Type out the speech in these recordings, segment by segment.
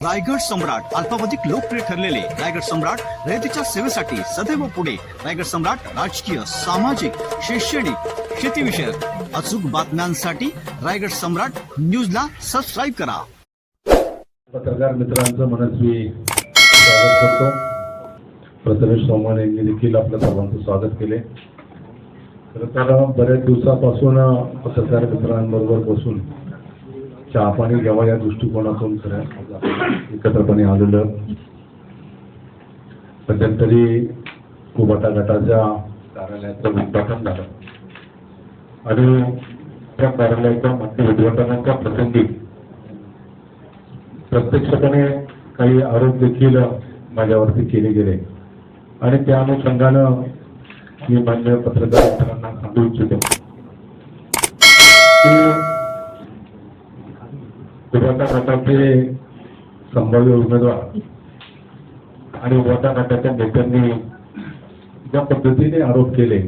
रायगड सम्राट अल्पावधिक लोकप्रिय ठरलेले रायगड सम्राट रयतेच्या सेवेसाठी सदैव पुढे. रायगड सम्राट राजकीय सामाजिक शैक्षणिक शेतीविषयक अचूक बातम्यांसाठी रायगड सम्राट न्यूजला सबस्क्राईब करा. पत्रकार मित्रांचं मनस्वी स्वागत करतो. प्रथमेश सोमवार यांनी देखील आपल्या सर्वांचं स्वागत केले. खरं तर बऱ्याच दिवसापासून पत्रकार मित्रांबरोबर बसून चहा घ्यावा या दृष्टिकोनातून खरं एकत्रपणे आलेलं मध्यंतरी कुबाटा गटाच्या कार्यालयाचं उद्घाटन झालं. आणि त्या कार्यालयाच्या मध्य उद्घाटनाच्या प्रसंगी प्रत्यक्षपणे काही आरोप देखील माझ्यावरती केले गेले. आणि त्या अनुषंगानं मी मान्य पत्रकार मित्रांना सांगू इच्छितो. की गटाचे संभाव्य उमेदवार आणि वटा गटाच्या नेत्यांनी ज्या पद्धतीने आरोप केले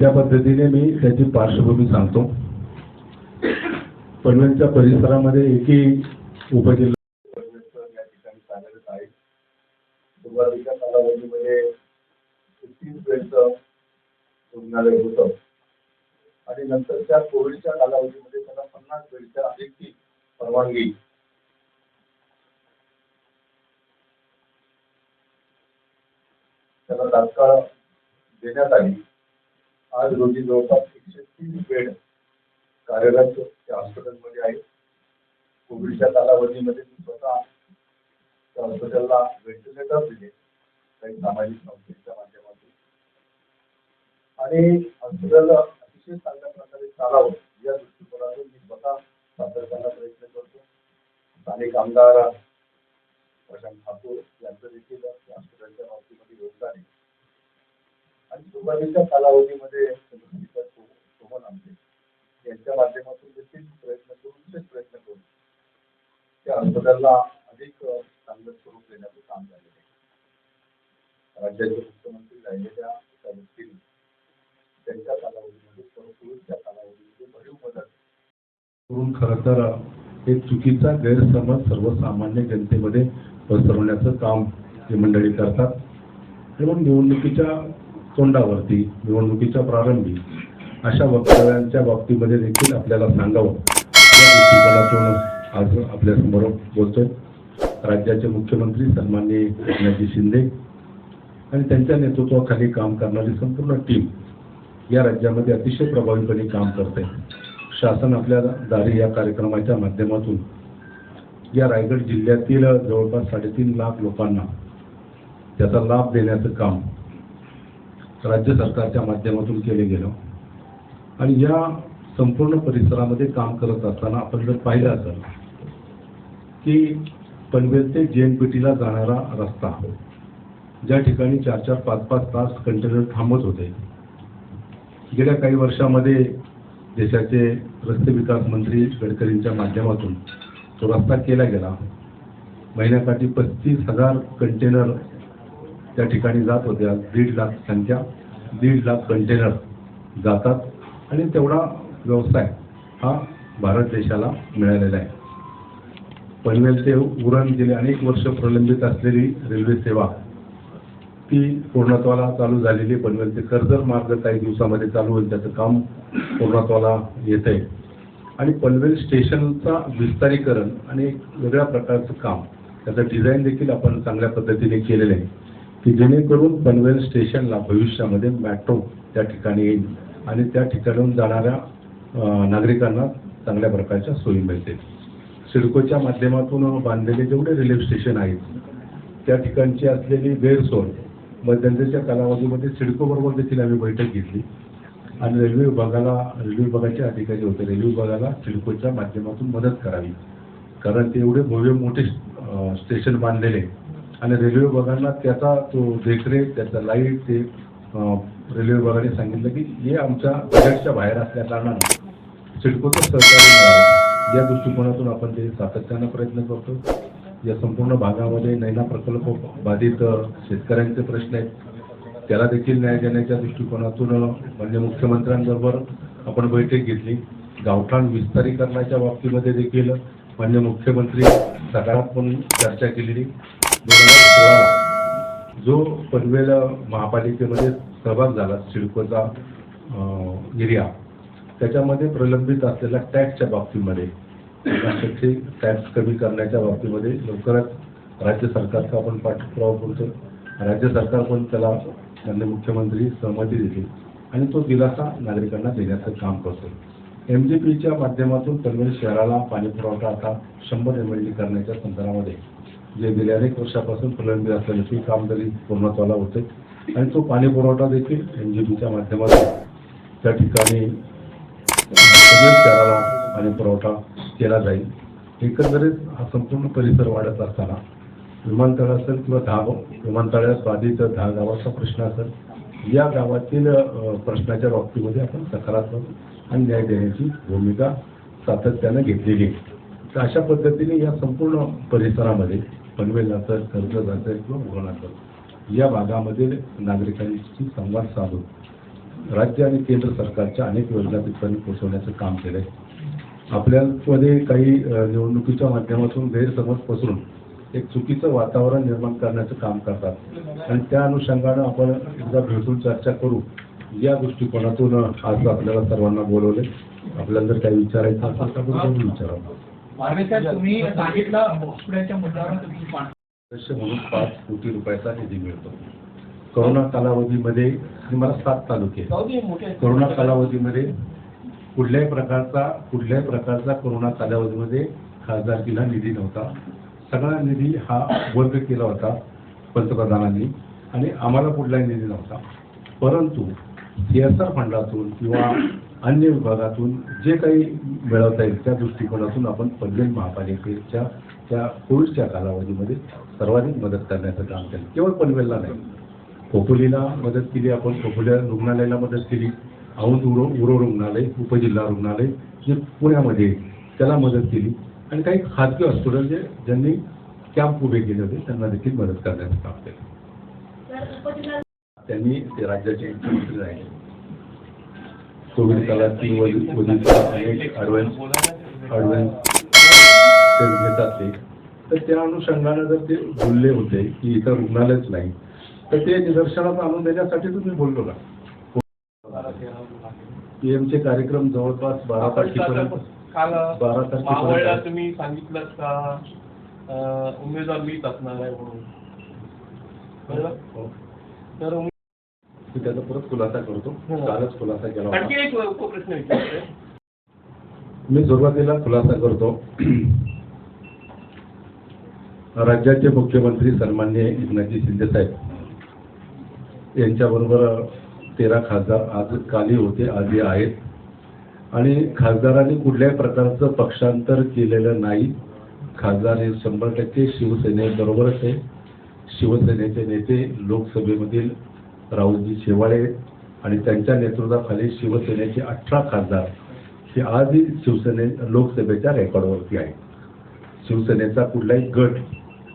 त्या पद्धतीने मी त्याची पार्श्वभूमी सांगतो. पनवेलच्या परिसरामध्ये एकही उपजिल्हा या ठिकाणी कार्यरत आहे सुरुवातीच्या कालावधीमध्ये रुग्णालय होतं. आणि नंतर त्या कोविडच्या कालावधीमध्ये त्याला पन्नास बेडच्या अधिकची परवानगी. त्याला तात्काळ देण्यात आली. आज रोजी जवळपास एकशे तीस बेड कार्यरत त्या हॉस्पिटलमध्ये आहेत. कोविडच्या कालावधीमध्ये स्वतः त्या हॉस्पिटलला व्हेंटिलेटर दिले. काही सामाजिक संस्थेच्या माध्यमातून. आणि हॉस्पिटल अतिशय चांगल्या प्रकारे चालावं. या दृष्टिकोनातून मी स्वतः सादर करण्याचा प्रयत्न करतो. स्थानिक आमदार प्रशांत ठाकूर यांचं देखील या हॉस्पिटलच्या बाबतीमध्ये योगदान आहे. आणि सुरुवातीच्या कालावधीमध्ये सोहन आमचे यांच्या माध्यमातून देखील प्रयत्न करून विशेष प्रयत्न करून त्या हॉस्पिटलला अधिक चांगलं स्वरूप देण्याचं काम झालेलं आहे. राज्याचे मुख्यमंत्री राहिलेल्या एका व्यक्तीने त्यांच्या कालावधीमध्ये कोविडच्या कालावधीमध्ये भरीव मदत करून खरं तर एक चुकीचा गैरसमज सर्वसामान्य जनतेमध्ये पसरवण्याचं काम ही मंडळी करतात ଏବଂ निवडणुकीच्या तोंडावरती निवडणुकीच्या प्रारंभी अशा वक्तव्यांच्या बाबतीमध्ये देखील आपल्याला सांगावं. या दृष्टिकोनातून आज आपल्यासमोर बोलतोय राज्याचे मुख्यमंत्री सन्माननीय एकनाथजी शिंदे आणि त्यांच्या नेतृत्वाखाली काम करणारी संपूर्ण टीम. या राज्यामध्ये अतिशय प्रभावीपणे काम करते. शासन आपल्या दारी या कार्यक्रमाच्या माध्यमातून या रायगड जिल्ह्यातील जवळपास साडेतीन लाख लोकांना त्याचा लाभ देण्याचं काम राज्य सरकारच्या माध्यमातून केले गेलं. आणि या संपूर्ण परिसरामध्ये काम करत असताना आपण जर पाहिलं असेल की पनवेल ते जे एन पी टीला जाणारा रस्ता ज्या ठिकाणी चार चार पाच पाच तास कंटेनर थांबत होते गेल्या काही वर्षामध्ये देशाचे रस्ते विकास मंत्री गडकरींच्या माध्यमातून तो रस्ता केला गेला. महिन्याकाठी पस्तीस हजार कंटेनर त्या ठिकाणी जात होत्या. दीड लाख संख्या दीड लाख कंटेनर जातात आणि तेवढा व्यवसाय हा भारत देशाला मिळालेला आहे. पनवेल ते उरण गेले अनेक वर्ष प्रलंबित असलेली रेल्वे सेवा ती पूर्णत्वाला चालू झालेली आहे. पनवेल ते कर्जत मार्ग काही दिवसामध्ये चालू होईल त्याचं काम पूर्णत्वाला येत आहे आणि पनवेल स्टेशनचा विस्तारीकरण आणि एक वेगळ्या प्रकारचं काम त्याचं डिझाईन देखील आपण चांगल्या पद्धतीने केलेलं आहे की जेणेकरून पनवेल स्टेशनला भविष्यामध्ये मॅट्रो त्या ठिकाणी येईल आणि त्या ठिकाणून जाणाऱ्या नागरिकांना चांगल्या प्रकारच्या सोयी मिळतील सिडकोच्या माध्यमातून बांधलेले जेवढे रेल्वे स्टेशन आहेत त्या ठिकाणची असलेली गैरसोय मध्यंतरीच्या कालावधीमध्ये सिडकोबरोबर देखील आम्ही बैठक घेतली. आणि रेल्वे विभागाला रेल्वे विभागाचे अधिकारी होते. रेल्वे विभागाला सिडकोच्या माध्यमातून मदत करावी. कारण ते एवढे भव्य मोठे स्टेशन बांधलेले. आणि रेल्वे विभागांना त्याचा तो देखरेख त्याचा लाइट ते रेल्वे विभागाने सांगितलं की हे आमच्या बजेटच्या बाहेर असल्या कारणानं सिडकोचं सहकार्य मिळावं. या दृष्टिकोनातून आपण ते सातत्यानं प्रयत्न करतो. या संपूर्ण भागामध्ये नैना प्रकल्प बाधित शेतकऱ्यांचे प्रश्न आहेत. त्याला देखील न्याय देण्याच्या दृष्टिकोनातून म्हणजे मुख्यमंत्र्यांबरोबर आपण बैठक घेतली. गावठाण विस्तारीकरणाच्या बाबतीमध्ये देखील मान्य मुख्यमंत्री सकारात्मक चर्चा केलेली. दोन हजार सोळाला जो पनवेल महापालिकेमध्ये सहभाग झाला सिडकोचा एरिया त्याच्यामध्ये प्रलंबित असलेल्या टॅक्सच्या बाबतीमध्ये टॅक्सचे टॅक्स कमी करण्याच्या बाबतीमध्ये लवकरच राज्य सरकारचा आपण पाठपुरावा करतो राज्य सरकार पण त्याला मान्य मुख्यमंत्री सहमती देतील आणि तो दिलासा नागरिकांना देण्याचं काम करतो. एम जी पीच्या माध्यमातून पनवेल शहराला पाणी पुरवठा आता शंभर एम एल डी करण्याच्या संदर्भामध्ये जे गेल्या अनेक वर्षापासून प्रलंबित असलेले ते काम तरी पूर्णत्वाला होते आणि तो पाणी पुरवठा देखील एम जी पीच्या माध्यमातून त्या ठिकाणी पनवेल शहराला पाणी पुरवठा केला जाईल. एकंदरीत हा संपूर्ण परिसर वाढत असताना विमानतळ असेल किंवा दहा विमानतळात बाधित दहा गावाचा प्रश्न असेल या गावातील प्रश्नाच्या बाबतीमध्ये आपण सकारात्मक आणि न्याय देण्याची भूमिका सातत्यानं घेतलेली आहे. तर अशा पद्धतीने या संपूर्ण परिसरामध्ये पनवेल असेल कर्जत असेल किंवा उरण असेल या भागामध्ये नागरिकांशी संवाद साधून राज्य आणि केंद्र सरकारच्या अनेक योजना तिथपर्यंत पोहोचवण्याचं काम केलंय. आपल्यामध्ये काही निवडणुकीच्या माध्यमातून गैरसमज पसरून एक चुकीचं वातावरण निर्माण करण्याचं काम करतात. आणि त्या अनुषंगानं आपण एकदा भेटून चर्चा करू. या दृष्टिकोनातून आज आपल्याला सर्वांना बोलवले. आपल्याला जर काही विचारायचं असेल तर आपण पाठ- सदस्य म्हणून पाच कोटी रुपयाचा निधी मिळतो. करोना कालावधीमध्ये आणि मला सात तालुके कोरोना कालावधीमध्ये कुठल्याही प्रकारचा कुठल्याही प्रकारचा कोरोना कालावधीमध्ये खासदारकीला निधी नव्हता. सगळा निधी हा वर्ग केला होता पंतप्रधानांनी आणि आम्हाला कुठलाही निधी नव्हता. परंतु सी एस आर फंडातून किंवा अन्य विभागातून जे काही मिळवता येईल त्या दृष्टिकोनातून आपण पनवेल महापालिकेच्या त्या कोविडच्या कालावधीमध्ये सर्वाधिक मदत करण्याचं काम केलं. केवळ पनवेलला नाही. खोपोलीला मदत केली आपण खोपोली रुग्णालयाला मदत केली. औंध उरो उरो रुग्णालय उपजिल्हा रुग्णालय जे पुण्यामध्ये त्याला मदत केली. आणि काही खाजगी हॉस्पिटल जे ज्यांनी कॅम्प उभे केले होते त्यांना देखील मदत करण्याचं काम केलं. त्यांनी ते राज्याचे मुख्यमंत्री राहिले कोविड काळात तीन अनेक ॲडव्हान्स ॲडव्हान्स घेतात ते. तर त्या अनुषंगाने जर ते बोलले होते की इथं रुग्णालयच नाही तर ते निदर्शनात आणून देण्यासाठी तुम्ही बोललो का? पीएमचे कार्यक्रम जवळपास बारा तारखेपर्यंत. काल बारा तारखेपर्यंत. मावळला तुम्ही सांगितलं का अं, उमेदवार मीच असणार आहे म्हणून? बरोबर? हो. तर उमे- मी त्याचा परत खुलासा करतो. कालच खुलासा केला आणखी एक उपप्रश्न विचारतोय. मी सुरुवातीला खुलासा करतो. राज्याचे मुख्यमंत्री सन्मान्य एकनाथजी शिंदे साहेब. यांच्याबरोबर तेरा खासदार आज काली होते आधी आहेत. आणि खासदारांनी कुठल्याही प्रकारचं पक्षांतर केलेलं नाही. खासदार हे शंभर टक्के शिवसेनेबरोबरच आहे. शिवसेनेचे नेते लोकसभेमधील राहुलजी शेवाळे आणि त्यांच्या नेतृत्वाखाली शिवसेनेचे अठरा खासदार हे आजही शिवसेने लोकसभेच्या रेकॉर्डवरती आहे शिवसेनेचा कुठलाही गट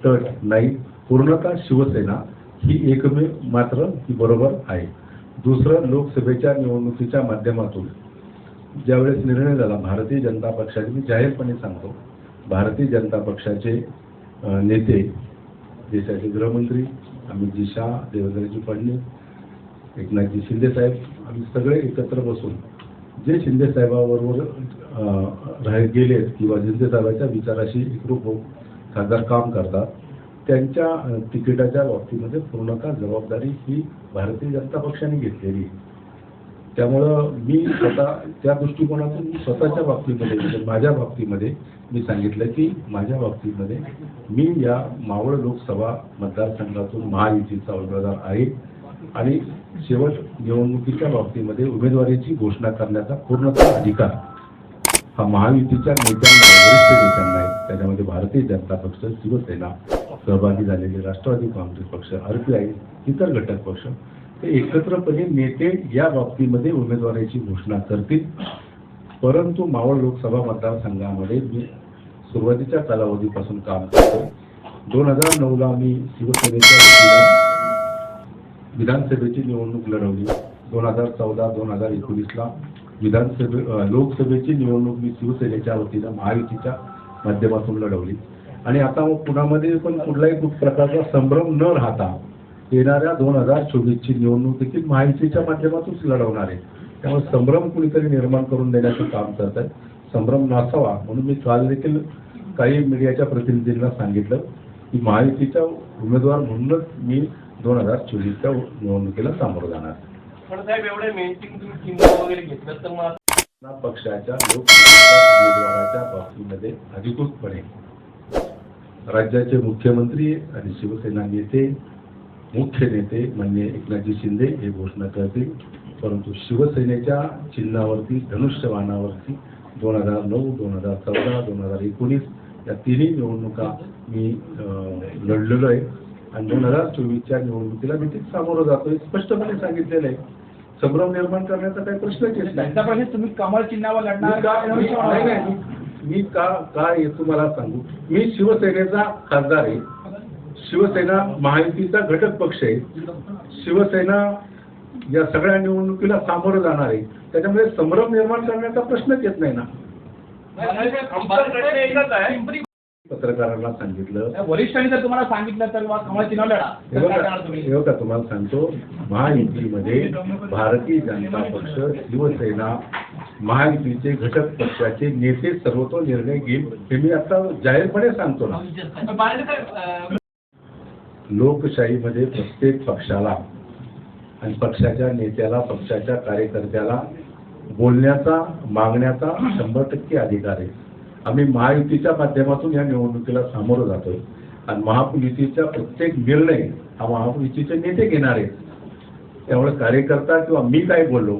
तट नाही. पूर्णतः शिवसेना ही एकमेव मात्र ही बरोबर आहे. दुसरं लोकसभेच्या निवडणुकीच्या माध्यमातून ज्यावेळेस निर्णय झाला भारतीय जनता पक्षाचे मी जाहीरपणे सांगतो भारतीय जनता पक्षाचे नेते देशाचे गृहमंत्री अमितजी शहा देवेंद्रजी फडणवीस एकनाथजी शिंदेसाहेब आम्ही सगळे एकत्र बसून जे शिंदेसाहेबाबरोबर राहत गेले गेलेत किंवा शिंदेसाहेबाच्या विचाराशी एकरूप होऊन खासदार काम करतात त्यांच्या तिकिटाच्या बाबतीमध्ये पूर्णतः जबाबदारी ही भारतीय जनता पक्षाने घेतलेली आहे. त्यामुळं मी स्वतः त्या दृष्टिकोनातून मी स्वतःच्या बाबतीमध्ये म्हणजे माझ्या बाबतीमध्ये मी सांगितलं की माझ्या बाबतीमध्ये मी या मावळ लोकसभा मतदारसंघातून महायुतीचा उमेदवार आहे आणि शेवट निवडणुकीच्या बाबतीमध्ये उमेदवारीची घोषणा करण्याचा पूर्णतः अधिकार हा महायुतीच्या नेत्यांना वरिष्ठ नेत्यांना आहे त्याच्यामध्ये भारतीय जनता पक्ष शिवसेना सहभागी झालेले राष्ट्रवादी काँग्रेस पक्ष आरपीआय इतर घटक पक्ष ते एकत्रपणे नेते या बाबतीमध्ये उमेदवारीची घोषणा करतील. परंतु मावळ लोकसभा मतदारसंघामध्ये मी सुरुवातीच्या कालावधीपासून काम करतो दोन हजार नऊला मी शिवसेनेच्या विधानसभेची निवडणूक लढवली. दोन हजार चौदा दोन हजार एकोणीसला विधानसभे लोकसभेची निवडणूक मी शिवसेनेच्या वतीनं महायुतीच्या माध्यमातून लढवली. आणि आता मग पुण्यामध्ये पण कुठलाही प्रकारचा संभ्रम न राहता येणाऱ्या दोन हजार चोवीसची निवडणूक देखील माहितीच्या माध्यमातूनच लढवणार आहे. त्यामुळे संभ्रम कुणीतरी निर्माण करून देण्याचं काम करत आहे संभ्रम नसावा म्हणून मी काल देखील काही मीडियाच्या प्रतिनिधींना सांगितलं की महायुतीचा उमेदवार म्हणूनच मी दोन हजार चोवीसच्या निवडणुकीला सामोरं जाणार. पण एवढे मेंटेन तुम्ही चिन्ह वगैरे घेतलं तर मग पक्षाच्या लोकसभेच्या उमेदवाराच्या बाबतीमध्ये अधिकृतपणे राज्याचे मुख्यमंत्री आणि शिवसेना नेते मुख्य नेते म्हणजे एकनाथजी शिंदे हे घोषणा करतील. परंतु शिवसेनेच्या चिन्हावरती धनुष्यबाणावरती दोन हजार नऊ दोन हजार चौदा दोन हजार एकोणीस या तिन्ही निवडणुका मी अं, लढलेलो आहे. आणि दोन हजार चोवीसच्या निवडणुकीला मी ते सामोरं जातोय स्पष्टपणे सांगितलेलं आहे. संभ्रम निर्माण करण्याचा काही प्रश्नच येत नाही. त्यांचा प्रश्न तुम्ही कमळ चिन्हावर लढणार मी का- मी- नाही, नाही, मी- मी का काय हे तुम्हाला सांगू? मी शिवसेनेचा खासदार आहे. शिवसेना महायुतीचा घटक पक्ष आहे. शिवसेना या सगळ्या निवडणुकीला सामोरं जाणार आहे. त्याच्यामुळे संभ्रम निर्माण करण्याचा प्रश्नच येत नाही ना. आमचा प्रश्न एकच आहे. पत्रकारांना सांगितलं. वरिष्ठांनी जर तुम्हाला सांगितलं तर बा कमळ चिन्हावर लढा. हे तर काय बघा करणार तुम्ही? हे बघा तुम्हाला सांगतो महायुतीमध्ये भारतीय जनता पक्ष शिवसेना महायुतीचे घटक पक्षाचे नेते सर्वतो निर्णय घेईल हे मी आता जाहीरपणे सांगतो ना. लोकशाहीमध्ये प्रत्येक पक्षाला आणि पक्षाच्या नेत्याला पक्षाच्या कार्यकर्त्याला बोलण्याचा मागण्याचा शंभर टक्के अधिकार आहे. आम्ही महायुतीच्या माध्यमातून या निवडणुकीला सामोरं जातोय. आणि महायुतीचा प्रत्येक निर्णय हा महायुतीचे नेते घेणार आहेत. त्यामुळे कार्यकर्ता किंवा मी काय बोललो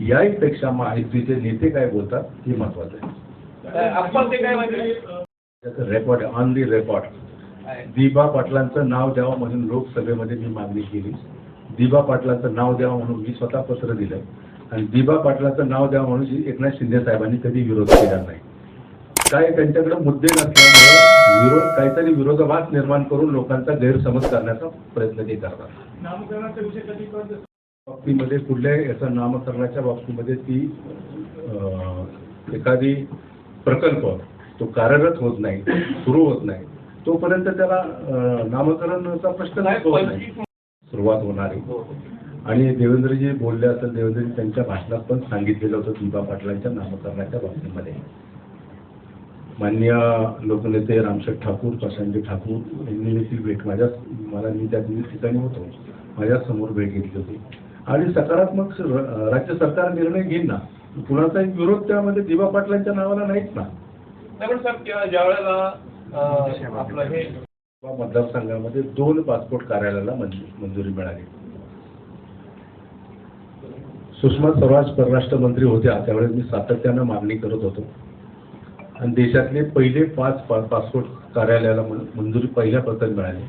याहीपेक्षा महायुतीचे नेते काय बोलतात हे महत्वाचं आहे. रेकॉर्ड ऑन दी रेकॉर्ड दिबा पाटलांचं नाव द्यावं म्हणून लोकसभेमध्ये मी मागणी केली. दिबा पाटलांचं नाव द्यावं म्हणून मी स्वतः पत्र दिलं. आणि दिबा पाटलांचं नाव द्यावं म्हणून एकनाथ शिंदे साहेबांनी कधी विरोध केला नाही. काय त्यांच्याकडे मुद्दे नसल्यामुळे विरोध काहीतरी विरोधाभास निर्माण करून लोकांचा गैरसमज करण्याचा प्रयत्न ते करतात. बाबतीमध्ये कुठल्याही याचा नामकरणाच्या बाबतीमध्ये ती एखादी प्रकल्प तो कार्यरत होत नाही सुरू होत नाही तोपर्यंत त्याला नामकरणाचा प्रश्न नाही होत नाही. सुरुवात होणार. आहे आणि देवेंद्रजी बोलले असेल देवेंद्रजी त्यांच्या भाषणात पण सांगितलेलं होतं दीपा पाटलांच्या नामकरणाच्या बाबतीमध्ये. माननीय लोकनेते रामशेठ ठाकूर प्रशांतजी ठाकूर यांनी देखील भेट माझ्या मला मी त्या ठिकाणी होतो. माझ्यासमोर भेट घेतली होती. आणि सकारात्मक राज्य सरकार निर्णय घेईन ना कुणाचाही विरोध त्यामध्ये दिवा पाटलांच्या नावाला नाहीच ना. ज्या- वेळेला आपलं हे मतदारसंघामध्ये दोन पासपोर्ट कार्यालयाला मंजू- मंजुरी मिळाली. सुषमा स्वराज परराष्ट्र मंत्री होत्या. त्यावेळेस मी सातत्यानं मागणी करत होतो. देशातले पहिले पाच पा पासपोर्ट कार्यालयाला मंजुरी पहिल्या प्रथम मिळाली.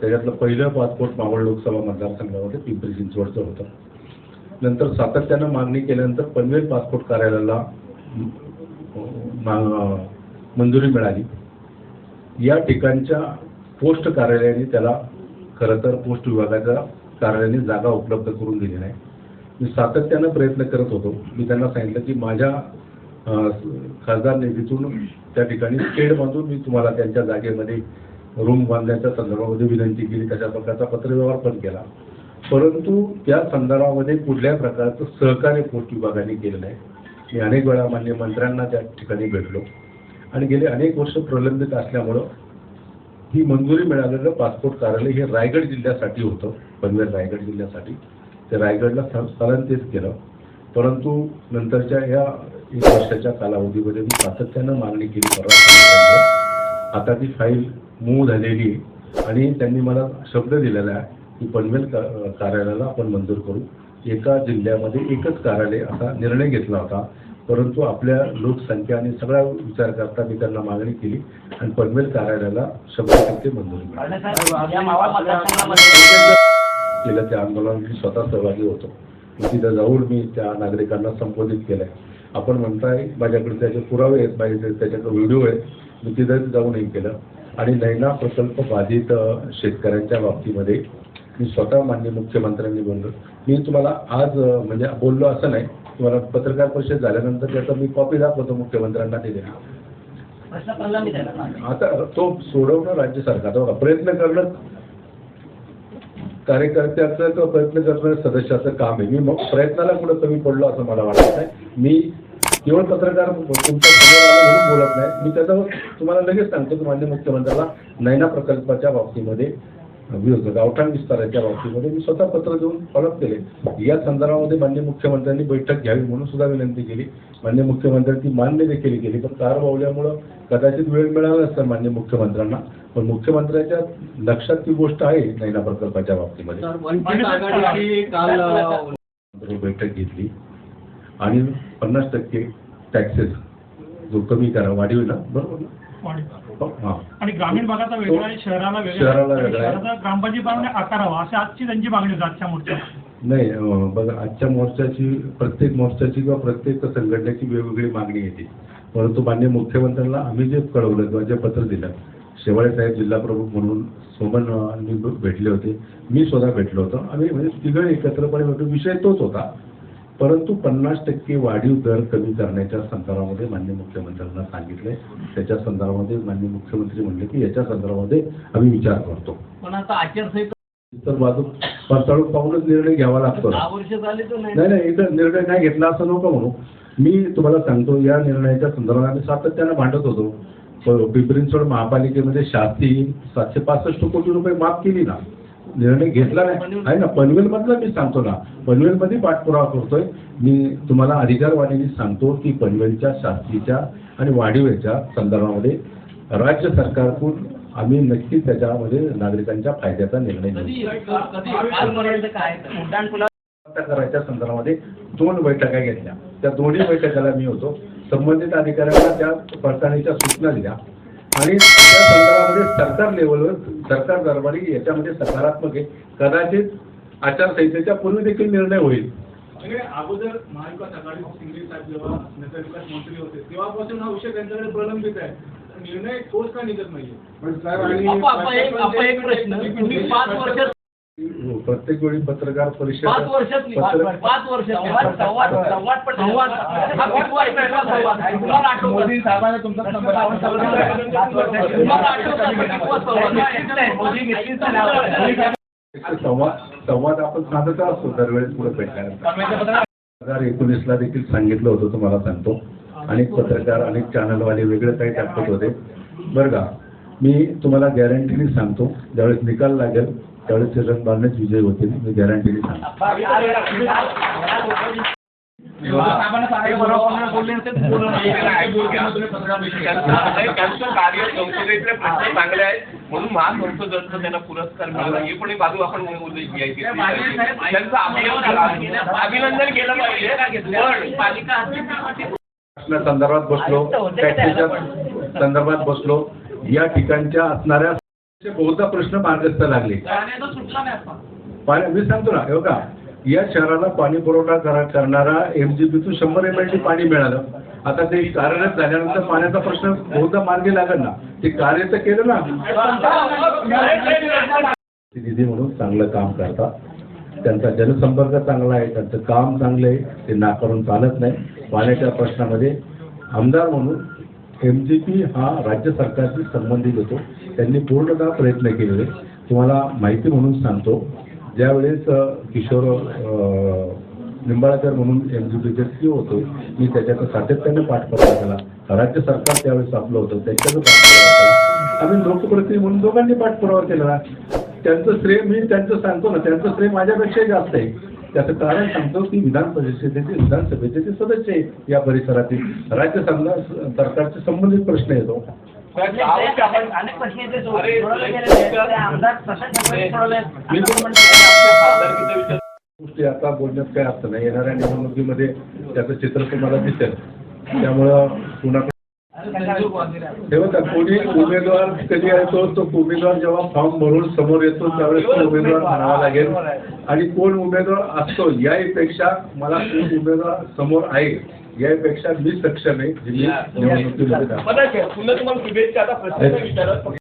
त्याच्यातलं पहिलं पासपोर्ट मावळ लोकसभा मतदारसंघामध्ये पिंपरी चिंचवडचं होतं. नंतर सातत्यानं मागणी केल्यानंतर पनवेल पासपोर्ट कार्यालयाला मा- मंजुरी मिळाली. या ठिकाणच्या पोस्ट कार्यालयाने त्याला खरं तर पोस्ट विभागाच्या कार्यालयाने जागा उपलब्ध करून दिली नाही. मी सातत्यानं प्रयत्न करत होतो. मी त्यांना सांगितलं की माझ्या खासदार निधीतून त्या ठिकाणी स्टेड बांधून मी तुम्हाला त्यांच्या जागेमध्ये रूम बांधण्याच्या संदर्भामध्ये विनंती केली. तशा प्रकारचा पत्रव्यवहार पण केला. परंतु त्या संदर्भामध्ये कुठल्या प्रकारचं सहकार्य पोस्ट विभागाने केलेलं आहे? मी अनेक वेळा मान्य मंत्र्यांना त्या ठिकाणी भेटलो. आणि गेले अनेक वर्ष प्रलंबित असल्यामुळं ही मंजुरी मिळालेलं पासपोर्ट कार्यालय हे रायगड जिल्ह्यासाठी होतं पनवेल रायगड जिल्ह्यासाठी. ते रायगडला स्थलांतरित केलं. परंतु नंतरच्या या एक वर्षाच्या कालावधीमध्ये मी सातत्यानं मागणी केली. परराष्ट्र आता ती फाईल मूव झालेली आहे. आणि त्यांनी मला शब्द दिलेला आहे की पनवेल का- कार्यालयाला आपण मंजूर करू. एका जिल्ह्यामध्ये एकच कार्यालय असा निर्णय घेतला होता. परंतु आपल्या लोकसंख्या आणि सगळा विचार करता मी त्यांना मागणी केली आणि पनवेल कार्यालयाला शंभर टक्के मंजुरी केलं त्या आंदोलनात मी स्वतः सहभागी होतो. तिथं जाऊन मी त्या नागरिकांना संबोधित केलंय. आपण म्हणताय माझ्याकडे त्याचे पुरावे आहेत माझ्याकडे त्याच्याकडे व्हिडिओ आहेत. मी तिथं जाऊन हे केलं. आणि नैना प्रकल्प बाधित शेतकऱ्यांच्या बाबतीमध्ये मी स्वतः मान्य मुख्यमंत्र्यांनी बोललो. मी तुम्हाला आज म्हणजे बोललो असं नाही. तुम्हाला पत्रकार परिषद झाल्यानंतर त्याचा मी कॉपी दाखवतो मुख्यमंत्र्यांना दिलेली ना आता तो सोडवणं राज्य सरकारचा बघा, प्रयत्न करणं कार्यकर्त्याचं किंवा प्रयत्न करणं सदस्याचं काम आहे. मी मग प्रयत्नाला कुठं कमी पडलो असं मला वाटत नाही. मी केवळ पत्रकार तुमच्यासमोर आलो म्हणून बोलत नाही मी त्याचं तुम्हाला लगेच सांगतो की मान्य मुख्यमंत्र्याला नैना प्रकल्पाच्या बाबतीमध्ये वि- गावठाण विस्ताराच्या बाबतीमध्ये मी स्वतः पत्र देऊन फॉलोअप केले. या संदर्भामध्ये मान्य मुख्यमंत्र्यांनी बैठक घ्यावी म्हणून सुद्धा विनंती केली. मान्य मुख्यमंत्र्यांनी ती मान्य देखील केली पण कार बावल्यामुळं कदाचित वेळ मिळाला असता मान्य मुख्यमंत्र्यांना. पण मुख्यमंत्र्यांच्या लक्षात ती गोष्ट आहे नैना प्रकल्पाच्या बाबतीमध्ये. काल बैठक घेतली. आणि पन्नास टक्के टॅक्सेस जो कमी करा वाढीव ना बरोबर ना? हां आणि ग्रामीण भागाचा वेगळा आहे शहराला वेगळा. शहराचा ग्रामपंचायतीप्रमाणे आकारावा अशी आजची त्यांची मागणी होती आजच्या मोर्चात नाही बघा आजच्या मोर्चाची प्रत्येक मोर्चाची किंवा प्रत्येक संघटनेची वेगवेगळी मागणी येते. परंतु मान्य मुख्यमंत्र्यांना आम्ही जे कळवलं किंवा जे पत्र दिलं शेवाळे साहेब जिल्हा प्रमुख म्हणून सोमन भेटले होते. मी स्वतः भेटलो होतो. आम्ही म्हणजे तिघं एकत्रपणे भेटलो. विषय तोच होता. परंतु पन्नास टक्के वाढीव दर कमी करण्याच्या संदर्भामध्ये मान्य मुख्यमंत्र्यांना सांगितले त्याच्या संदर्भामध्ये मान्य मुख्यमंत्री म्हणले की याच्या संदर्भामध्ये आम्ही विचार करतो. पण आता आचारसंहिता तर बाजू पडताळून पाहूनच निर्णय घ्यावा लागतो नाही. नाही नाही इथं निर्णय नाही घेतला असं नको म्हणू. मी तुम्हाला सांगतो या निर्णयाच्या संदर्भात आम्ही सातत्यानं भांडत होतो. पिंपरी महापालिकेमध्ये शास्ती सातशे पासष्ट कोटी रुपये माफ केली ना. निर्णय घेतला नाही. आहे ना पनवेल मधला मी सांगतो ना पनवेल मध्ये पाठपुरावा करतोय. मी तुम्हाला अधिकारवाणीने सांगतो की पनवेलच्या शास्तीच्या आणि वाढीवेच्या संदर्भामध्ये राज्य सरकारकडून आम्ही नक्कीच त्याच्यामध्ये नागरिकांच्या फायद्याचा निर्णय करायच्या संदर्भामध्ये दोन बैठका घेतल्या. त्या दोन्ही बैठकाला मी होतो. संबंधित अधिकाऱ्यांना त्या पडताळणीच्या सूचना दिल्या. आणि त्या संदर्भामध्ये सरकार लेवलवर सरकार दरबारी याच्यामध्ये सकारात्मक आहे. कदाचित आचारसंहितेच्या पूर्वी देखील निर्णय होईल. अगोदर महाविकास आघाडी शिंदे साहेब जेव्हा नगरविकास मंत्री होते तेव्हापासून हा विषय त्यांच्याकडे प्रलंबित आहे. निर्णय ठोस का निघत नाहीये? आपा- आपा एक आपा एक प्रश्न. तुम्ही पाच वर्षात प्रत्येक वेळी पत्रकार परिषद पाच संवाद संवाद संवाद पण संवाद हा कितवा आहे पहिला संवाद? तुम्हाला आठवतं. मोदी साहेबांना तुमचा नंबर लावून तुम्हाला आठवतं. का कितवा संवाद मोदी घेतलीच नाही. संवाद संवाद आपण साधत असतो? दरवेळेस पुढे भेटल्यानंतर दोन हजार एकोणीसला देखील सांगितलं होतं तुम्हाला सांगतो. अनेक पत्रकार अनेक चॅनलवाले वेगळे काही टाकत होते. बरं का मी तुम्हाला गॅरंटीने सांगतो ज्यावेळेस निकाल लागेल त्यावेळेस ते रंगबाणेच विजय होतील मी गॅरंटीने सांगतो चांगले आहेत म्हणून त्यांना पुरस्कार मिळाला ही पण एक बाजू आपण त्यांचं अभिनंदन अभिनंदन केलं पाहिजे पण पालिका हद्दीत संदर्भात बसलो संदर्भात बसलो. या ठिकाणच्या असणाऱ्या बहुधा प्रश्न मार्गस्थ लागले. जाण्याचा सुटला नाही आपण पाणी मी सांगतो ना हे बघा या शहराला पाणी पुरवठा करा करणारा एमजीबीतून शंभर एम एल डी पाणी मिळालं. आता ते कार्यरत झाल्यानंतर पाण्याचा प्रश्न बहुधा मार्गी लागेल ना. ते कार्य तर केलं ना. निधी म्हणून चांगलं काम करतात त्यांचा जनसंपर्क चांगला आहे त्यांचं काम चांगलं आहे ते नाकारून चालत नाही. पाण्याच्या प्रश्नामध्ये आमदार म्हणून एम जी पी हा राज्य सरकारशी संबंधित होतो. त्यांनी पूर्णतः प्रयत्न केलेले. तुम्हाला माहिती म्हणून सांगतो ज्यावेळेस किशोर निंबाळकर म्हणून एम जी पीचे सी होतो मी त्याच्यात सातत्याने पाठपुरावा केला राज्य सरकार त्यावेळेस आपलं होतं त्याच्याकडे पाठपुरावा केला आम्ही लोकप्रतिनिधी म्हणून दोघांनी पाठपुरावा केला. त्यांचं श्रेय मी त्यांचं सांगतो ना त्यांचं श्रेय माझ्यापेक्षाही जास्त आहे. त्याचं कारण सांगतो की विधान परिषदेचे विधानसभेचे ते सदस्य आहेत या परिसरातील राज्य सरकारचे संबंधित प्रश्न येतो. गोष्टी आता बोलण्यात काही अर्थ नाही. येणाऱ्या निवडणुकीमध्ये त्याचं चित्र तुम्हाला दिसेल. त्यामुळं पुन्हा हे बघा कोणी उमेदवार कधी येतो तो उमेदवार जेव्हा फॉर्म भरून समोर येतो त्यावेळेस तो उमेदवार म्हणावा लागेल. आणि कोण उमेदवार असतो याहीपेक्षा मला कोण उमेदवार समोर आहे? याहीपेक्षा मी सक्षम आहे जे मी निवडणुकीमध्ये. पुन्हा तुम्हाला शुभेच्छा आता प्रश्न विचारत